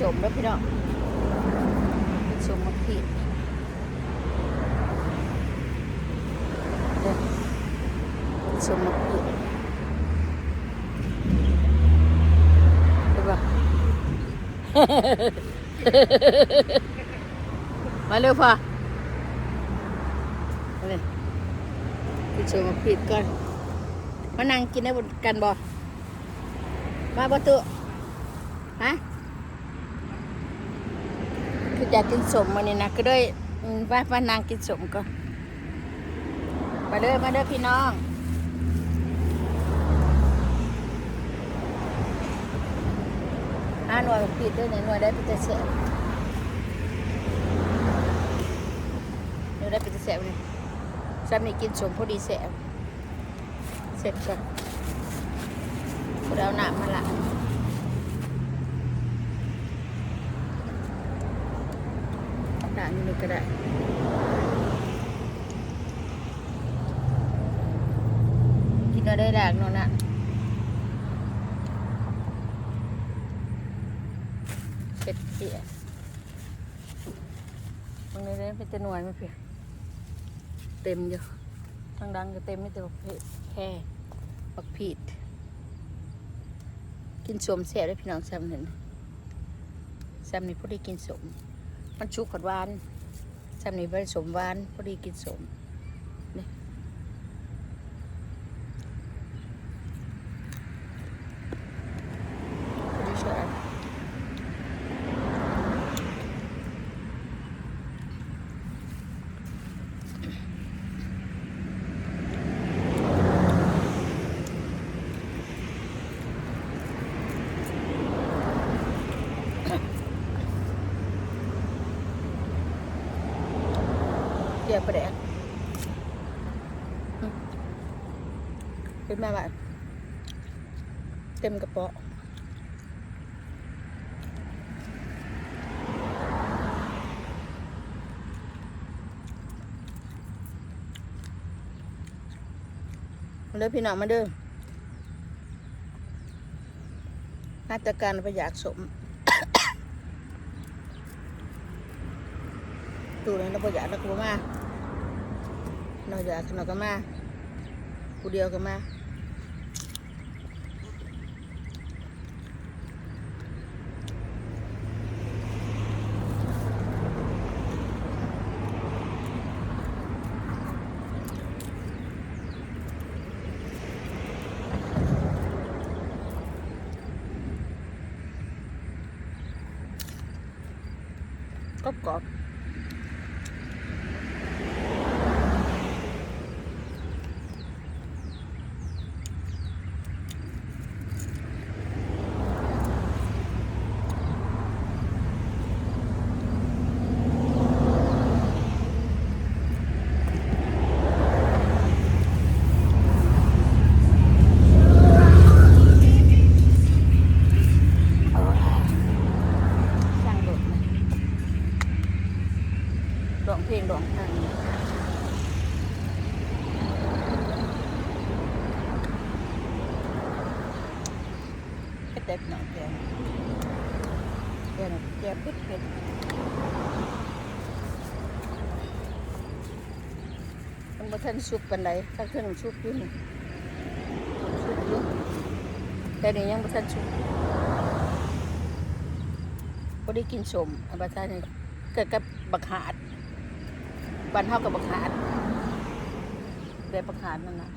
สมแล้วพี่น้องกินสมมะพริกเด้อกินสมมะพริกเห็นปะมาเร็วพ่อมาเลยกินสมมะพริกก่อนมานั่งกินได้บนกันบ่มาบ่ตุฮะ อยากกินสมมันนี่นะก็เลยว่าว่านางกินสมก่อนมาเด้อมาเด้อพี่น้องหาหน่วยผิดด้วยเนี่ยหน่วยได้เป็นจะแสบหน่วยได้เป็นจะแสบเลยซ้ำนี่กินสมพอดีแสบเสร็จก่อนเราหนามาละางอยู่นี่ก็ได้กินเรได้ด่างนนน่ะเป็ดเปียตรงนี้เลยเป็นจะหน่วยไม่เพียเต็มอยู่ทางดังก็เต็มไม่แต่ว่าเพแค่ปักผิดกินสมเสียได้พี่น้องแซ้ำหนึ่งซ้ำนี่พอดีกินสม มันชุกขดหวานจำนี้ผสมหวานพอดีกินสมนี่พอดีใช่เกี่ยวประเด็น มาแบบเต็มกระเป๋ามาเลยพี่น้องมาเด้อมาตรการประหยัดสมตูนี้เราประหยัดแล้วก็มาเราอยากเราก็มาผู้เดียวก็มา ก็กรอบช่างโดดนะร้องเพลงร้องทางก็เต็มหน่อยแกงแกงแกงเผ็ดมันบ่ทันสุกปานใดถ้าเครื่องสุกอยู่นี่สุกอยู่แต่นี่ยังบ่ทันสุกพอได้กินสมอันบาซานี่เกิดกับบักหาดบันเท่ากับบักหาดแบบบักหาดนั่นนะ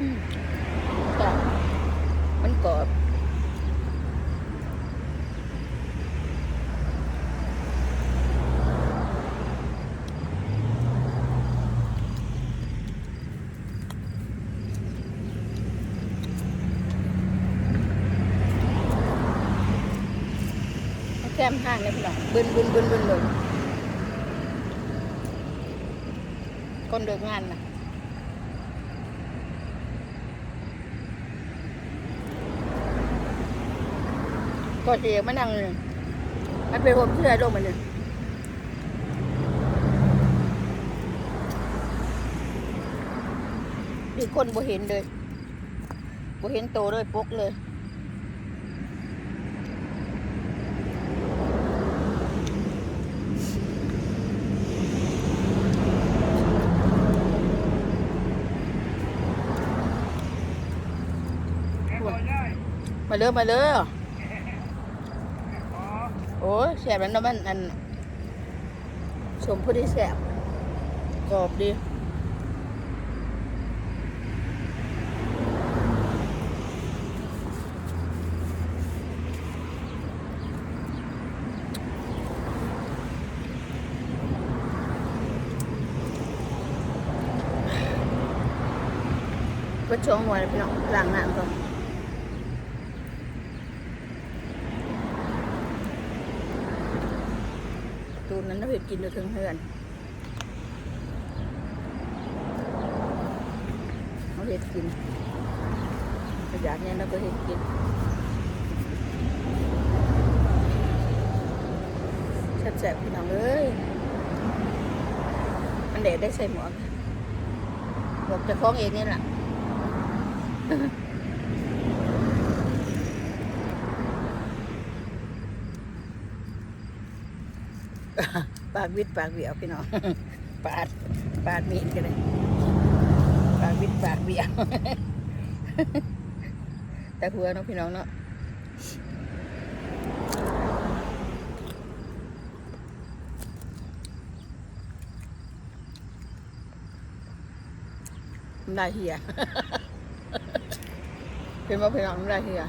อืมกรอบมันกรอบ แซมห้างเลยพี่น้องบึนบึนบึนบึนเลยคนเดินงานนะก็เจียมานั่งเลยมันเป็นผมเชื่อลงมันเนี่ยมีคนบ่เห็นเลยบ่เห็นโตเลยปกเลย มาเลยมาเลยโอ้แสบแล้วนะมันอันสมพอดีแสบกรอบดีก็ชงหัวเลยพี่น้องหล้างนั้น ตู นั้นเราเห็นกินอยู่ถึงเฮือนเราเห็นกินประหยัดเนี่ยเราก็เห็นกินแซ่บๆพี่น้องเอ้ยมันเด็ดได้ใส่หมวกหมวกจะคล้องเองนี่แหละ ปากวิดปากเบี้ยวพี่น้องปาดปาดมีดกันเลยปากวิดปากเบี้ยวแต่หัวเน้องพี่น้องเนาะน้ำลาเฮียเป็นว่าพี่น้องน้ำลาเฮีย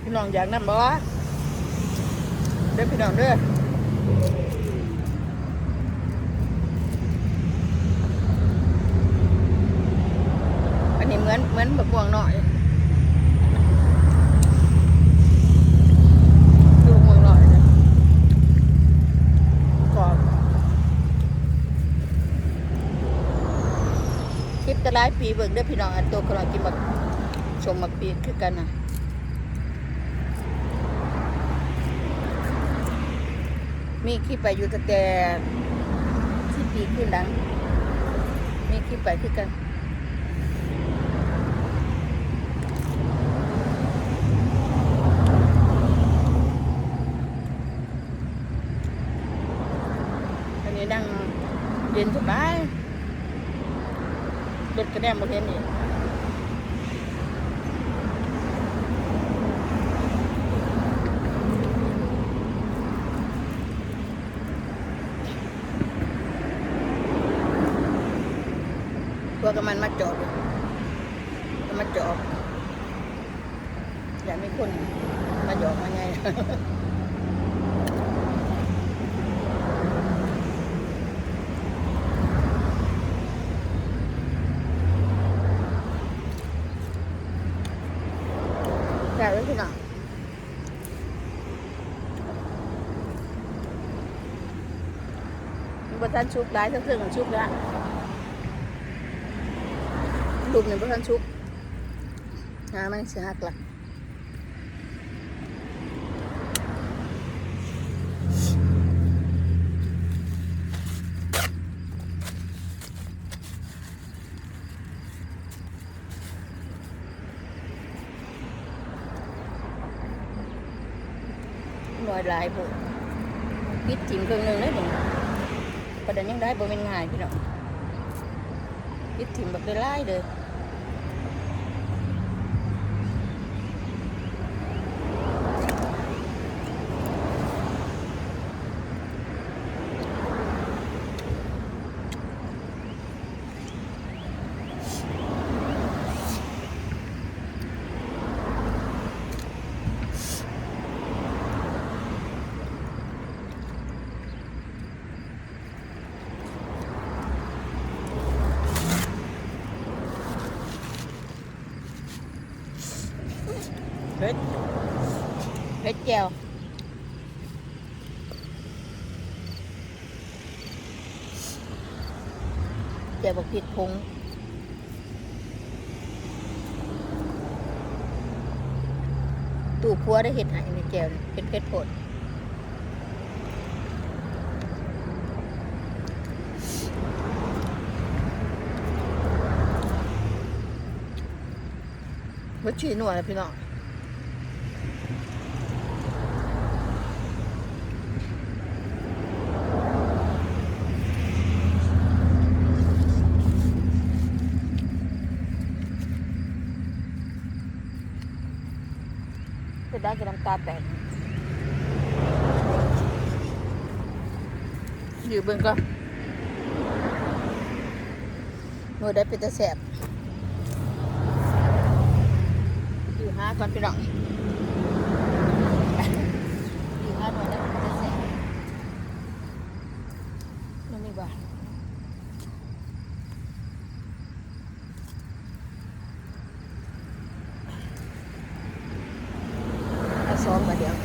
พี่ น้องอยากนั่นบ่เด้อพี่น้องเด้ออันนี้เหมือนเหมือนแบบบวงหน่อยดูบวงหน่อยนะกรอบคลิปจะหลายปีเบิ่งเด้อพี่น้องอันโตกำลังกินบักชมบักปีดคือกันนะ มีคลิปไปอยู่ตั้งแต่ที่ปีขึ้นหลัง มีคลิปไปคือกันอันนี้นั่งเรียนสบายรถกระแนมบ่เห็นอีกพวกกับ มันมาจอดมันมาจอดอยากมีคนมาหยอกมาไงแซ่บเลยพี่น้องมันประทันชุบได้ทั้งเครื่องของชุบแล้ว ลูกหนึ่งประทันชุบหามันเสียหักละหน่วยหลายบุปิดจิ้มเครื่องหนึงได้หนึ่งประเด็นยังได้บ่เป็นง่ายพี่น้องปิดจิ้มแบบได้ไล่เลยเผ็ด เผ็ดแจ่วบอกผิดพงตู่พัวได้เห็ดหายในแก้วเป็นเพชรผลวัดชีหน่วยนะพี่น้อง จะได้กับน้ำ ตาแตกอยู่เบิ่งก็หนูได้เป็นตะแสบอยู่ห้าก่อนพี่น้องอยู่ห้าหน่วยได้เป็นตะแสบนั่นนี่บ่าอาสองมาเดียว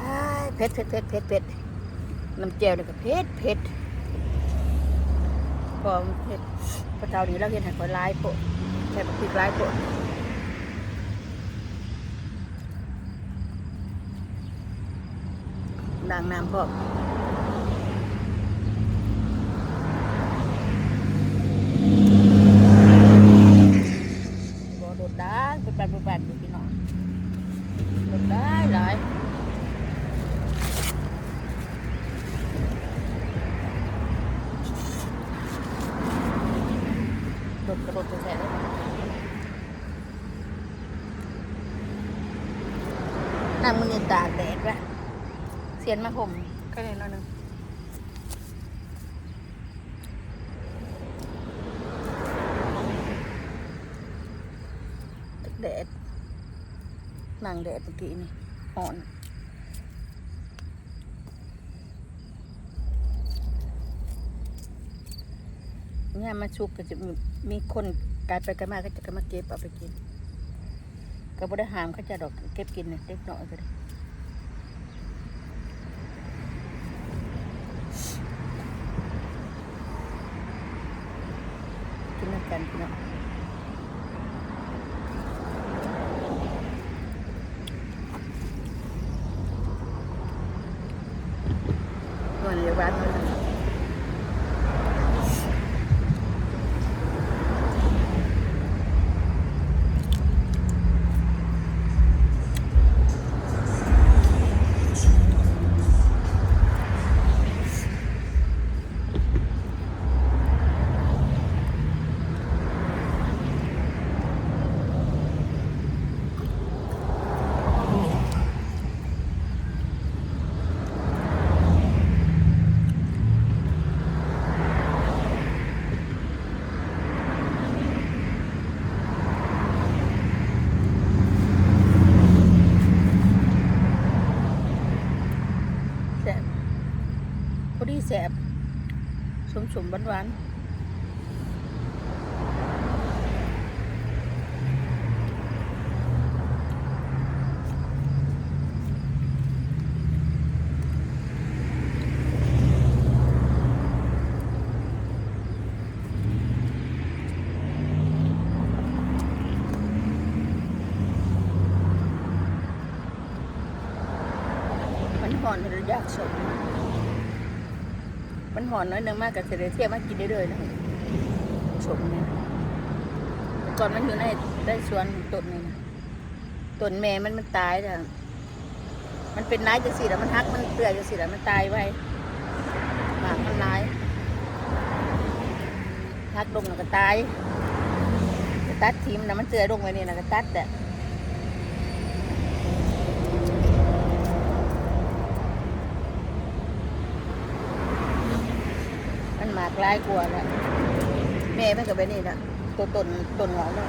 อ้ายเผ็ ดเผ็ดเผ็ดเผ็ดเผ็ดน้ำแจ่วนี่ก็เผ็ดเผ็ดพอเผ็ดพระเจ้านี้เราเห็นหันคอยลายโปะใส่บักพริกลายโปะดังน้ำพอมบ่โดดได้ไปปั่นไปปั่นอยู่พี่น้องโดดได้หลาย โดดกระโดดจะแสบน้ำมันนี่ตากแดดวะเสียนมาผมก็เลยน้อยหนึงแดดนั่งแดดเมื่อกี้นี่อ่อนเนี่ยมาชุกก็จะมีมีคนกลายไปกันมาก็จะก็มาเก็บเอาไปกิน ก็บ่ได้หามเขาจะดอกเก็บกินเนี่ยเล็กน้อยก็ได้ กินน้ำกันพี่น้องวันเรียกว่ามัน แสบพอดีแสบส มสมหวานหวานมันหอนเลยอยากสม มันหอนน้อยนึงมากกับเสได็เทียบมากินได้เลยนะสมเนี่ยก่อนมันอยู่ในได้สวนต้นนี่นะต้นแม่มันมันตายแต่มันเป็นร้ายจะสิแล้วมันฮักมันเปลือยจะสิแล้วมันตายไว้หมากมันร้ายฮักลงแล้วก็ตายก็ตัดทิมนะมันเจือลงไว้นี่นะก็ตัดแต่ มัน หมากลายกว่าแล้วแม่มันก็เป็นนี่นะตัวตนตนหงอกมัน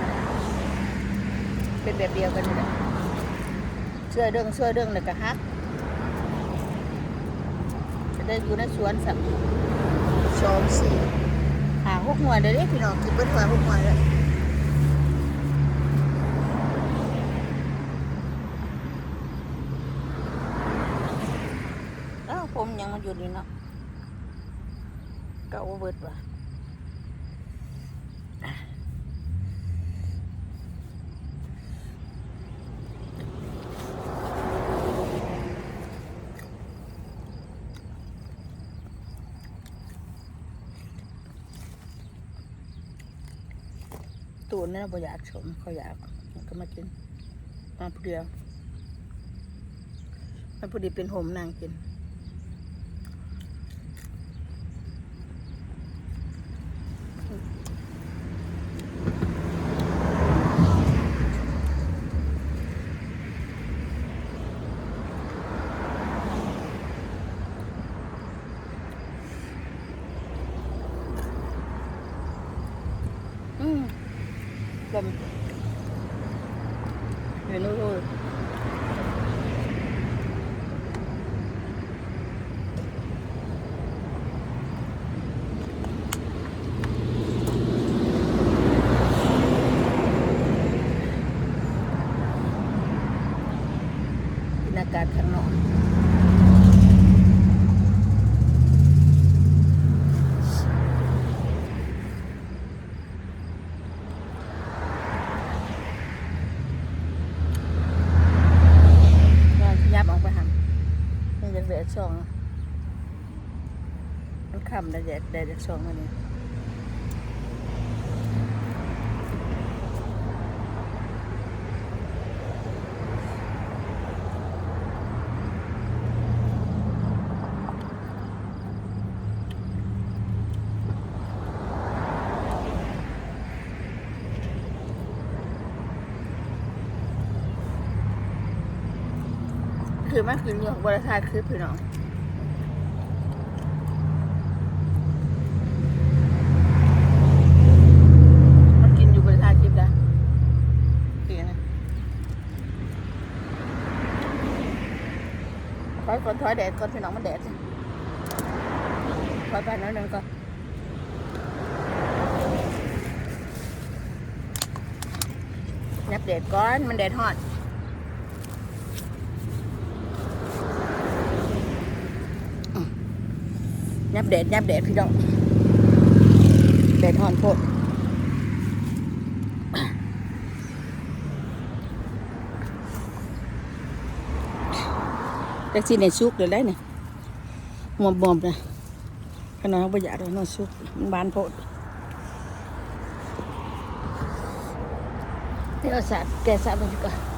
เป็นแบบเดียวกันนี่แหละเชื่อเรื่องเชื่อเรื่องเลยก็ฮักจะได้อยู่ในสวนสักสองสี่หาหกหัวเด้อเด้พี่น้องกินเบิดหัวหกหัวเลยอ้วผมยังมันอยู่นี่เนาะ เก่าเบิดว่ะตูนนี่เราอยากชมเขาอยากก็มากินมาผู้เดียวมันพอดีเป็นโหมนางกิน อืมลมเห็นรู้กินอากาศข้างนอกงานที่ยับออกไปหัน สองมันคำได้แดดได้จากสองอันนี้ คือมันอเรื่องบริษัทคือพี่น้องมันกินอยู่บริษัทชิปนะเสียนะถอยก่อนถอยแดดก่อนพี่น้องมันแดดถอยไปนิดนึงก่อนยับแดดก่อนมันแดดฮอต ยับแดดยับแดดพี่น้องแดดหอนโพดแต่สิในซุกเลยวได้เนี่ยมอมบอมนะขนาดเขาประหยัดเลยนอนซุกมันบานโพดเดี๋ยวเอาสาดแกสาดไปดีกว่อนก็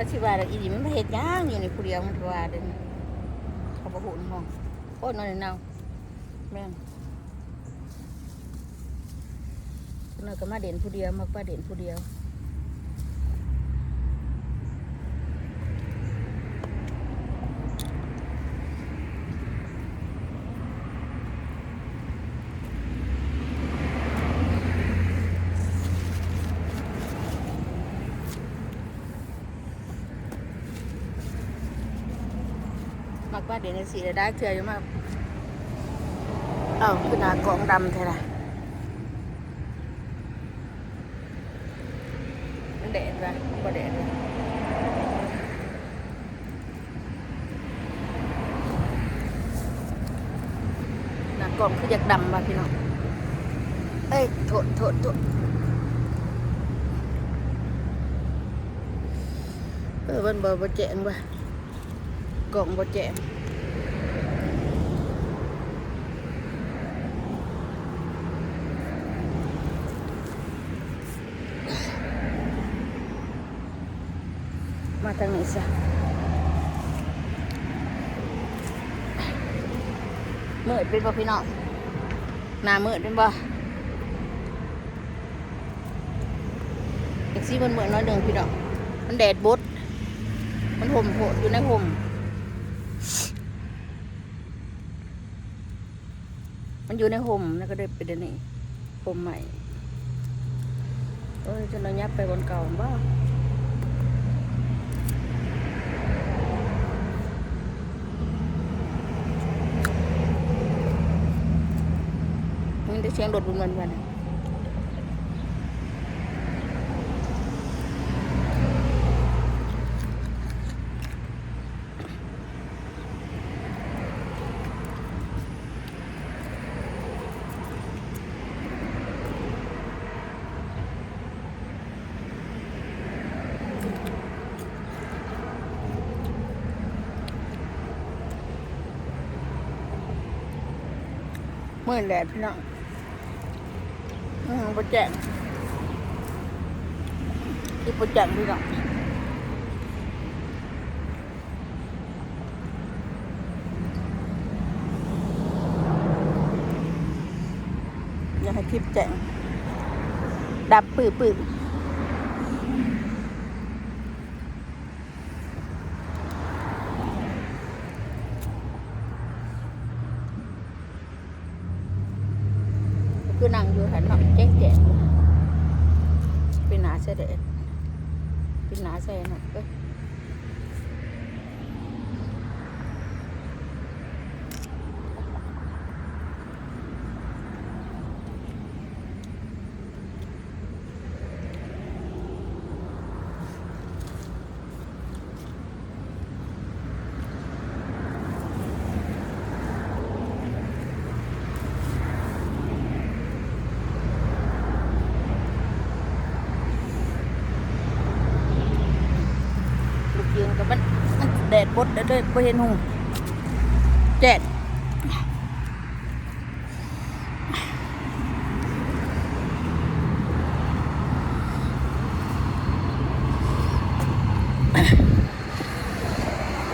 ก็สิว่าอีนี่มันเฮ็ดหย่างอยู่ในผู้เดียวมันว่าเด้อเขาบ่ฮู้ในห้องโอ้ยนอนในเนาแม่นเนก็มาเด่นผู้เดียวมักมาเด่นผู้เดียว เดี๋ยวนี้สีได้เกลืออยู่มากเอ้าคือหากองดำแท้ละมันแดดปะบ่แดดปะหนากองคืออยากดำป่ะพี่น้องเอ้ยโทษโทษโทษเออมันบ่บ่แจ้งว่ะกล่องบ่แจมมาทางไหนซะมื ดเป็นบ่พี่น้องหน้ามืดเป็นบ่อีกซี่มันเหมือนน้อยหนึ่งพี่น้องมันแดดบดมันห่มโผอยู่ในห่มมันอยู่ในห่มแล้วก็ได้ไปเดี๋ยวนี้ห่มใหม่เอ้ยจนเรายับไปบนเก่าบ้ามันได้เสียงรถบนวันวันๆมื่อแดดพี่น้อง อืมปแจงที่ปแจงพี่น้องอยากให้คลิปแจงดับปื้อปื้อคือนั่งอยู่หันเนาะแจ้งแจงเป็นหนาเสด็จเป็นหนาใส่น่ะเอ้ยลูกยืนกับมัน มันแดดบดแล้วเลยบ่เห็นหงแดด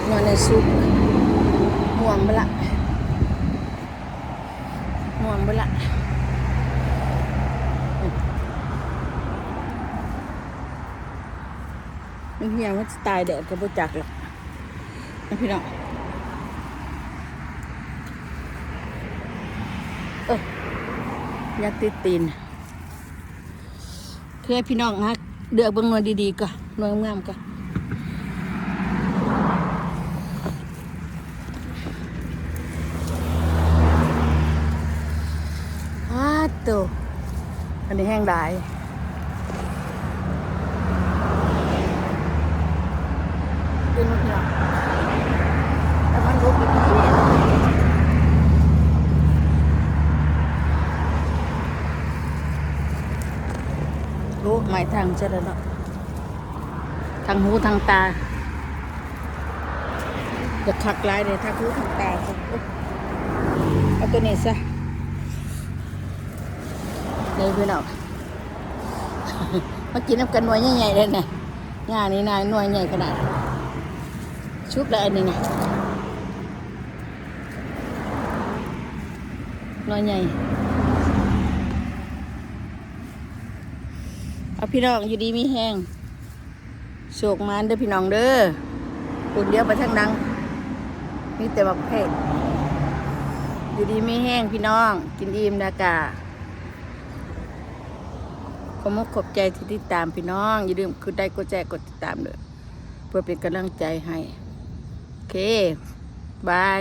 นอนในซุปห่วงไปละห่วงไปละมันเฮียมันจะตายแดดก็บ่จักหรอก นะพี่น้องเออยากติดตีนคือให้พี่น้องฮะเดือกเบิ่งนวยดีๆก็หน่วยงามๆก็อ้าตัวอันนี้แห้งได้เป็นลูกเนาะแต่มันรูปดีรู้หมายทางจะแล้วเนาะทางหูทางตาจะขักลายเลยทางหูทางตาเอาตัวนี้ซะนี่พี่น้องมากินน้ำกันหน่วยใหญ่ๆเลยเนี่ยงานนี้นายหน่วยใหญ่ขนาด ชุบแล้วอันนี้ไงหน่วยใหญ่ เอาพี่น้องอยู่ดีมีแห้งโศกมานเด้อพี่น้องเด้อปุ่นเดียวไปทางนังมีแต่บักเพศอยู่ดีมีแห้งพี่น้อง กินอิ่มดากาขอมุกขอบใจที่ติดตามพี่น้อง อย่าลืมคือได้กดแจกดติดตามเลยเพื่อเป็นกำลังใจให้ โอเค บาย